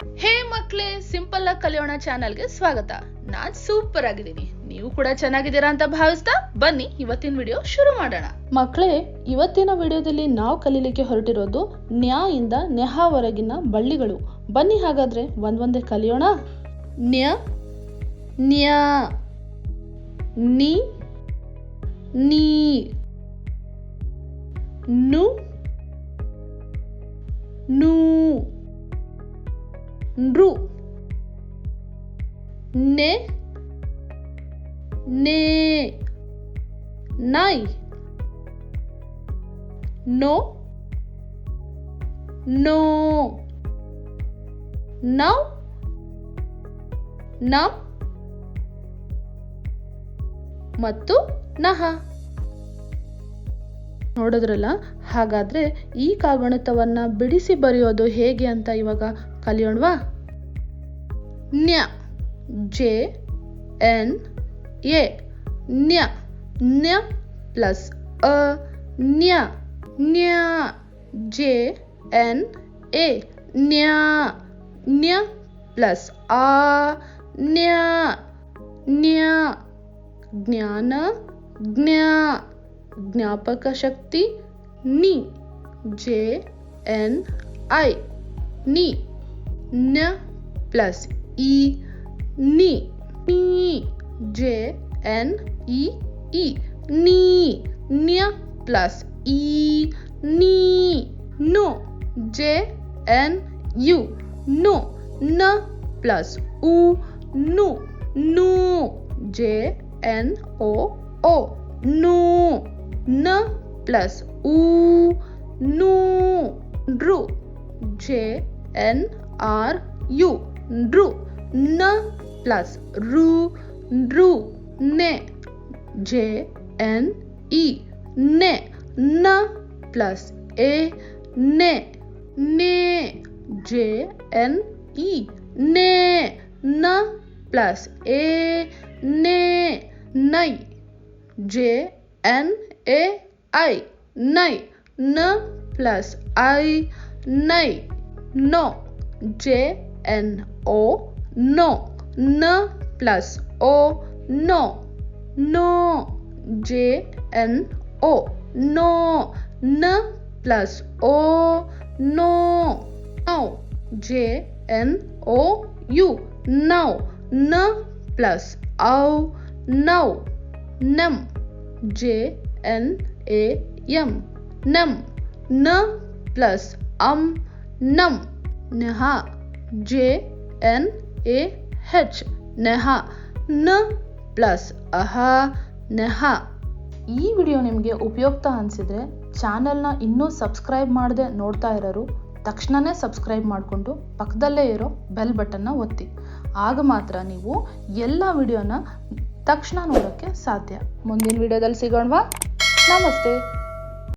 ಹೇ ಮಕ್ಕಳೇ ಸಿಂಪಲ್ ಆಗಿ ಕಲಿಯೋಣ ಚಾನಲ್ಗೆ ಸ್ವಾಗತ. ನಾನ್ ಸೂಪರ್ ಆಗಿದ್ದೀನಿ. ನೀವು ಕೂಡ ಚೆನ್ನಾಗಿದ್ದೀರಾ ಅಂತ ಭಾವಿಸ್ತಾ ಬನ್ನಿ, ಇವತ್ತಿನ ವಿಡಿಯೋ ಶುರು ಮಾಡೋಣ. ಮಕ್ಕಳೇ ಇವತ್ತಿನ ವಿಡಿಯೋದಲ್ಲಿ ನಾವು ಕಲೀಲಿಕ್ಕೆ ಹೊರಟಿರೋದು ನ್ಯಾಯಿಂದ ನೆಹಾವರೆಗಿನ ಬಳ್ಳಿಗಳು. ಬನ್ನಿ ಹಾಗಾದ್ರೆ ಒಂದೊಂದೇ ಕಲಿಯೋಣ. ನ್ಯ, ನ್ಯಾ, ನಿ, ನೀ, ನು, ನೂ. ನೃ ನೆ. ನೇ. ನೈ ನೋ. ನೋ. ನೌ ನಮ್. ಮತ್ತು ನಹ. ನೋಡಿದ್ರಲ್ಲ, ಹಾಗಾದ್ರೆ ಈ ಕಾಗುಣಿತವನ್ನ ಬಿಡಿಸಿ ಬರೆಯೋದು ಹೇಗೆ ಅಂತ ಇವಾಗ ಕಲಿಯೋಣವಾ ನ್ಯ ಜೆ ಎನ್ ಎ ನ್ಯ ನ್ಯ ಪ್ಲಸ್ ಅ ನ್ಯ ನ್ಯ ಜೆ ಎನ್ ಎ ನ್ಯ ನ್ಯ ಪ್ಲಸ್ ಆ ನ್ಯ ನ್ಯ ಜ್ಞಾನ ಜ್ಞಾ ಜ್ಞಾಪಕ ಶಕ್ತಿ ನಿ ಜೆ ಎನ್ ಐ ನಿ ನ ಪ್ಲಸ್ ಇ ನಿ ನೀ ಜೆ ಎನ್ ಇ ಇ ನೀ ನ್ಯ ಪ್ಲಸ್ ಇ ನೀ ನು ಜೆ ಎನ್ ಯು ನು ನ ಪ್ಲಸ್ ಉ ನು ನು ಜೆ ಎನ್ ಓ ಓ ನು ನ ಪ್ಲಸ್ ಉ ನು ನೃ J N R U Drew न प्लस रू ड्रू ने जे एन ई ने न प्लस ए ने ने जे एन ई ने न प्लस ए ने नई जे एन ए आई नई न प्लस आई नई no. J N O no. N plus O no. No. J N O no. N plus O no. Now. J N O U now. N plus O now. Num. J N A M. Num. N plus um ನಮ್, ನೆಹಾ, J, N, A, H, ನೆಹಾ, ನ plus ಅಹ, ನೆಹಾ. ಈ video ನಿಮಗೆ ಉಪಯುಕ್ತ ಅನಿಸಿದ್ರೆ ಚಾನಲ್ನ ಇನ್ನೂ ಸಬ್ಸ್ಕ್ರೈಬ್ ಮಾಡದೆ ನೋಡ್ತಾ ಇರೋರು ತಕ್ಷಣವೇ ಸಬ್ಸ್ಕ್ರೈಬ್ ಮಾಡಿಕೊಂಡು ಪಕ್ಕದಲ್ಲೇ ಇರೋ ಬೆಲ್ ಬಟನ್ನ ಒತ್ತಿ. ಆಗ ಮಾತ್ರ ನೀವು ಎಲ್ಲ ವಿಡಿಯೋನ ತಕ್ಷಣ ನೋಡೋಕ್ಕೆ ಸಾಧ್ಯ. ಮುಂದಿನ ವಿಡಿಯೋದಲ್ಲಿ ಸಿಗೋಣವಾ? ನಮಸ್ತೆ.